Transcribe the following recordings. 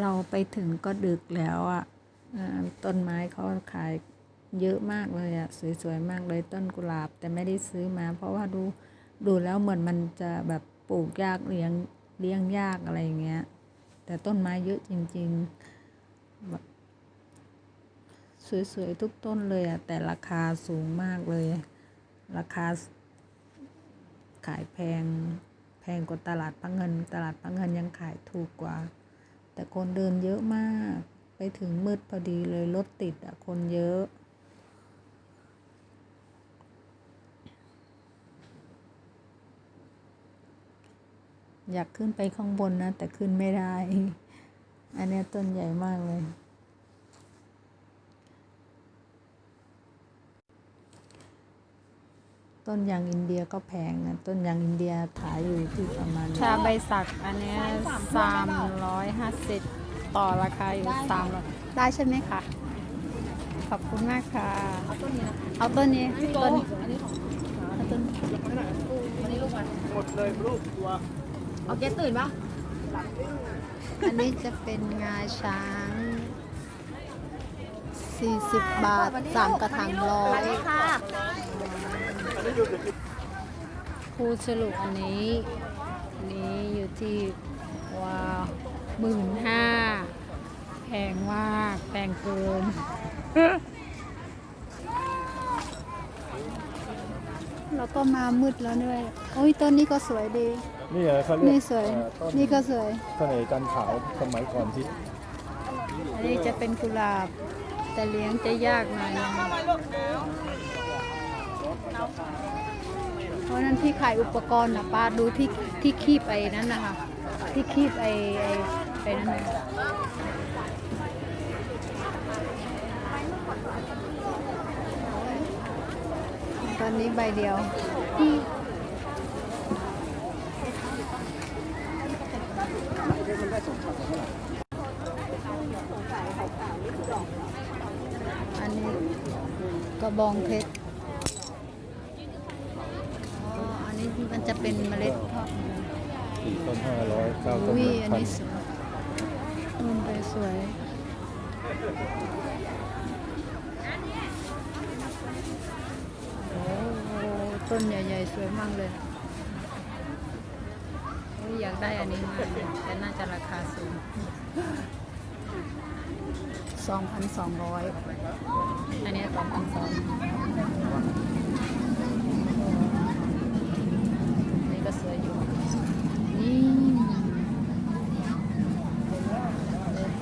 เราไปถึงก็ดึกแล้วอะอ่าต้นไม้เขาขายเยอะมากเลยอะ สวยๆมากเลยต้นกุหลาบ แต่ไม่ได้ซื้อมา เพราะว่าดูดูแล้วเหมือนมันจะแบบปลูกยากเลี้ยงเลี้ยงยากอะไรอย่างเงี้ย แต่ต้นไม้เยอะจริงๆแบบสวยๆทุกต้นเลยอะ แต่ราคาสูงมากเลย ราคาขายแพงแพงกว่าตลาดพระเงิน ตลาดพระเงินยังขายถูกกว่า แต่คนเดินเยอะมาก ไปถึงมืดพอดีเลยรถติดอะคนเยอะอยากขึ้นไปข้างบนนะ แต่ขึ้นไม่ได้ อันนี้ต้นใหญ่มากเลย ต้นยางอินเดียก็แพงนะ ต้นยางอินเดียขายอยู่ที่ประมาณชาใบสักอันเนี้สามร้อยห้าสิบต่อราคาอยู่สามร้อยได้ใช่ไหมคะ ขอบคุณมากค่ะ เอาต้นนี้นะเอาต้นนี้ต้นเอาต้นหมดเอาเกตื่นปะอันนี้จะเป็นงาช้าง 40 บาทสามกระถางร้อย ค่ะคู่สรุปอันนี้อันนี้อยู่ที่ว้าวหมื่นห้าแพงมากแพงเกินแล้วก็มามืดแล้วด้วย โอ้ยต้นนี้ก็สวยดี นี่เหรอเขาเรียกนี่สวย เอ่อต้นนี่ก็สวยเสน่ห์จันทร์ขาวสมัยก่อนที่อันนี้จะเป็นกุหลาบ แต่เลี้ยงจะยากหน่อยนึง เพราะนั้นที่ขายอุปกรณ์นะป้าดูที่ที่คีบไอ้นั้นนะคะที่คีบไอ้ไอ้ไอ้นั่นนะตอนนี้ใบเดียวอันนี้กระบองเพชร อ๋อ อันนี้มันจะ เป็นเมล็ดเพาะสี่ต้นห้าร้อยเก้าต้นวิหอันึ่นงพันนี้สวยนุ่มไปสวยโอ้ต้นใหญ่ๆ สวยมากเลยโอ้ยอยากได้อันนี้มากเลยแต่น่าจะราคาสูง2,200อันนี้2,200นี่ก็สวยอยู่ นี่โอ้โห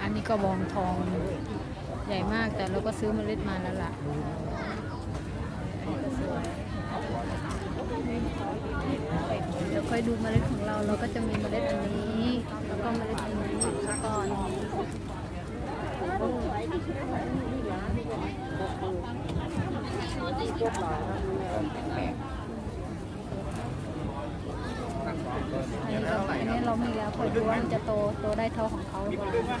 อันนี้ก็บอง ทองใหญ่มากแต่เราก็ซื้อเมล็ดมาแล้วล่ะอันนี้ก็สวยเดี๋ยวค่อยดูเมล็ดของเราเราก็จะมีเมล็ดอันนี้แล้วก็เมล็ดอันนี้แล้วก็อันนี้อันนี้เราอันนี้เรามีแล้วคอยดูว่ามันจะโตโตได้เท่าของเขาหรือเปล่า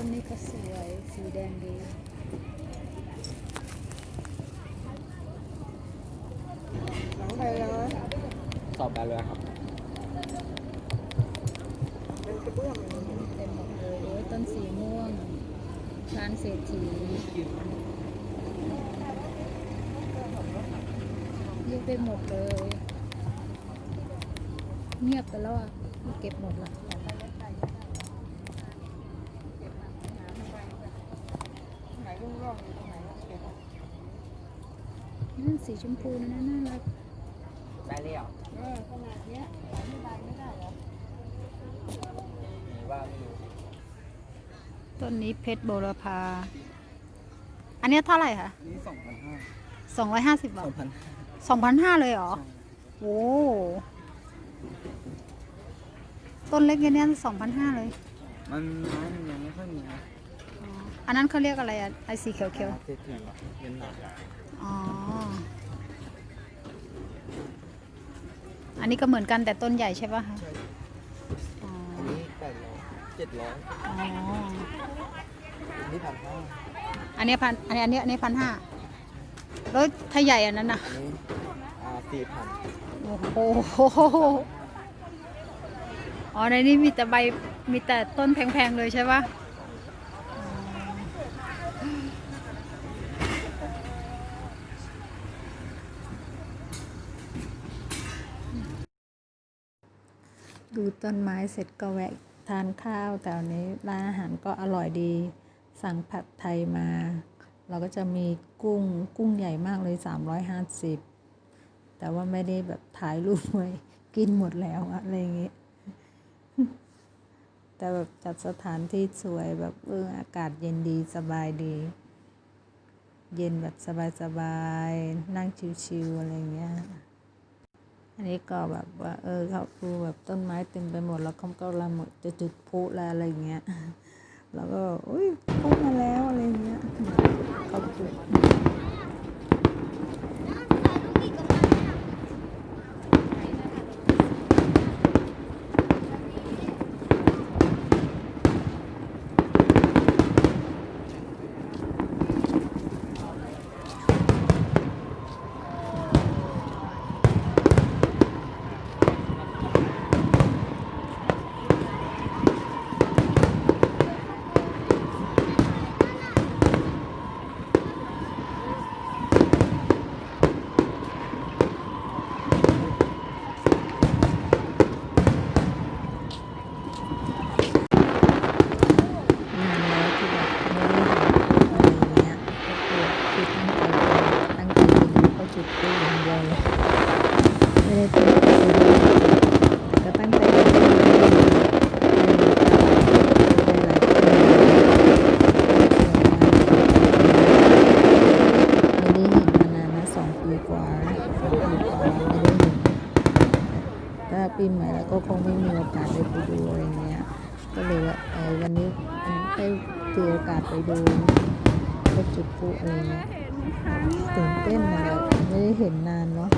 ต้นนี้ก็สวย สีแดงดีสอบได้เลยครับเต็มหมดเลยโอ้ยต้นสีม่วงร้านเศรษฐีเยอะไปหมดเลย เงียบไปแล้วอะ เก็บหมดละนั่น สีชมพูนะน่ารักได้เลยเหรอต้นนี้เพชรโบรพา อันเนี้ยเท่าไหร่คะนี่สองพันห้าสองร้อยห้าสิบบาสอทงพันสองพันห้าเลยเหรอโอ้ต้นเล็กอย่างเนี้ยสองพันห้าเลย มันไม้มันยังไม่ค่อยมีนะอ๋ออันนั้นเขาเรียกอะไรอะไอสีเขียวเศรษฐีเงินหนักๆอ๋อ อันนี้ก็เหมือนกันแต่ต้นใหญ่ใช่ปะคะอ๋ออันนี้แปดร้อยเจ็ดร้อยอ๋ออันนี้พันห้าอันเนี้ยพันอันนี้อันนี้อันนี้พันห้าแล้วถ้าใหญ่อันนั้นน่ะ อันนี้อ่าสี่พันโอ้โห อ๋อในนี้มีแต่ใบ มีแต่ต้นแพงๆเลยใช่ปะ ดูต้นไม้เสร็จก็แวะทานข้าวแต่วันนี้ร้านอาหารก็อร่อยดี สั่งผัดไทยมา เราก็จะมีกุ้งกุ้งใหญ่มากเลย 350 แต่ว่าไม่ได้แบบถ่ายรูปไว้กินหมดแล้วอะไรอย่างเงี้ยแต่แบบจัดสถานที่สวยแบบเอออากาศเย็นดีสบายดี เย็นแบบสบายๆนั่งชิวๆอะไรอย่างเงี้ย อันนี้ก็แบบว่า เออเขาดูแบบต้นไม้เต็มไปหมดแล้วเขาก็ละหมดจะจุดพลุแล้วอะไรเงี้ย แล้วก็อุ้ยพลุมาแล้วอะไรเงี้ยเขาจุด นานแล้วที่แบบไม่ได้เห็นอะไรอย่างเงี้ยก็คือคือตั้งใจตั้งใจดูเขาจุดพลุอย่างเดียวเลยไม่ได้ตั้งใจดูแต่ก็ตั้งใจดูหลายคนไม่ได้เห็นมานานนะสองปีกว่าสองปีกว่าไม่ได้เห็นถ้าปีใหม่แล้ว ก็คงไม่มีโอกาสได้ไปดูอะไรเงี้ย ก็เลยว่าเออวันนี้ได้ถือโอกาสไปดูก็จุดพลุอะไรเงี้ยตื่นเต้นนะไม่ได้เห็นนานเนาะ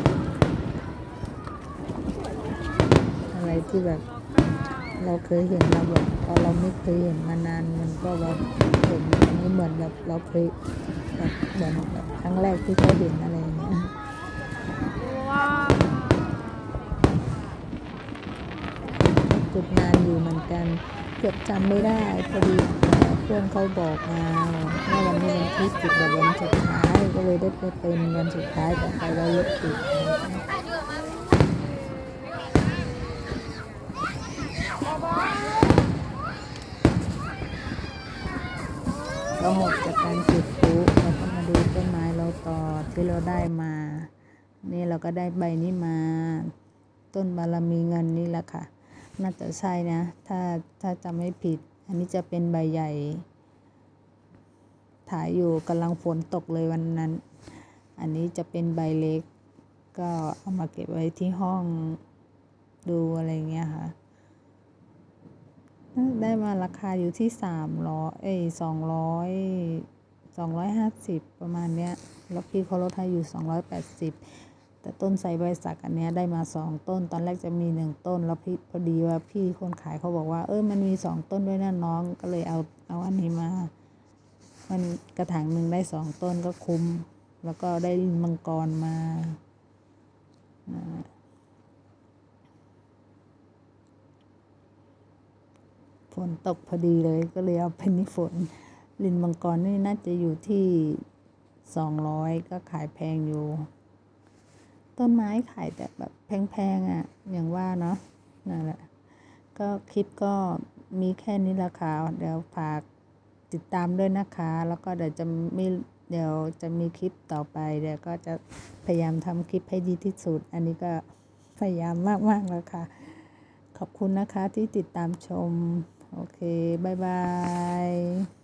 อะไรที่แบบ เราเคยเห็นเราแบบพอเราไม่เคยเห็นมานานมันก็แบบเห็นอันนี้เหมือนแบบเราเคยแบบเหมือนแบบครั้งแรกที่เขาเห็นอะไรอย่างเงี้ย ว้าว จุดนานอยู่เหมือนกัน เกือบจำไม่ได้พอดีเพื่อนเขาบอกมาว่าวันนี้วันที่สิบแบบวันสุดท้ายก็เลยได้ไปเป็นวันสุดท้ายแต่ไปแล้วรถติดก็หมดจากการจุดพลุแล้วก็มาดูต้นไม้เราต่อที่เราได้มา นี่เราก็ได้ใบนี้มา ต้นบารมีเงินนี่แหละค่ะ น่าจะใช่นะ ถ้าถ้าจำไม่ผิด อันนี้จะเป็นใบใหญ่ ถ่ายอยู่กำลังฝนตกเลยวันนั้น อันนี้จะเป็นใบเล็ก ก็เอามาเก็บไว้ที่ห้องดูอะไรเงี้ยค่ะ ได้มาราคาอยู่ที่สามร้อยเอ้สองร้อยสองร้อยห้าสิบประมาณเนี้ย แล้วพี่เขาลดให้อยู่สองร้อยแปดสิบ แต่ต้นไทรใบสักอันเนี้ยได้มาสองต้น ตอนแรกจะมีหนึ่งต้น แล้วพี่พอดีว่าพี่คนขายเขาบอกว่า เออมันมีสองต้นด้วยนะน้องก็เลยเอาเอาอันนี้มา มันกระถางหนึ่งได้สองต้นก็คุ้ม แล้วก็ได้มังกรมาฝนตกพอดีเลยก็เลยเอาเป็นนี่ฝน ลินมังกรนี่น่าจะอยู่ที่สองร้อยก็ขายแพงอยู่ ต้นไม้ขายแต่แบบแพงๆอะ อย่างว่าเนาะนั่นแหละ ก็คลิปก็มีแค่นี้ละค่ะ เดี๋ยวฝากติดตามด้วยนะคะ แล้วก็เดี๋ยวจะมีเดี๋ยวจะมีคลิปต่อไป เดี๋ยวก็จะพยายามทำคลิปให้ดีที่สุด อันนี้ก็พยายามมากๆแล้วค่ะ ขอบคุณนะคะที่ติดตามชม โอเค บ๊ายบาย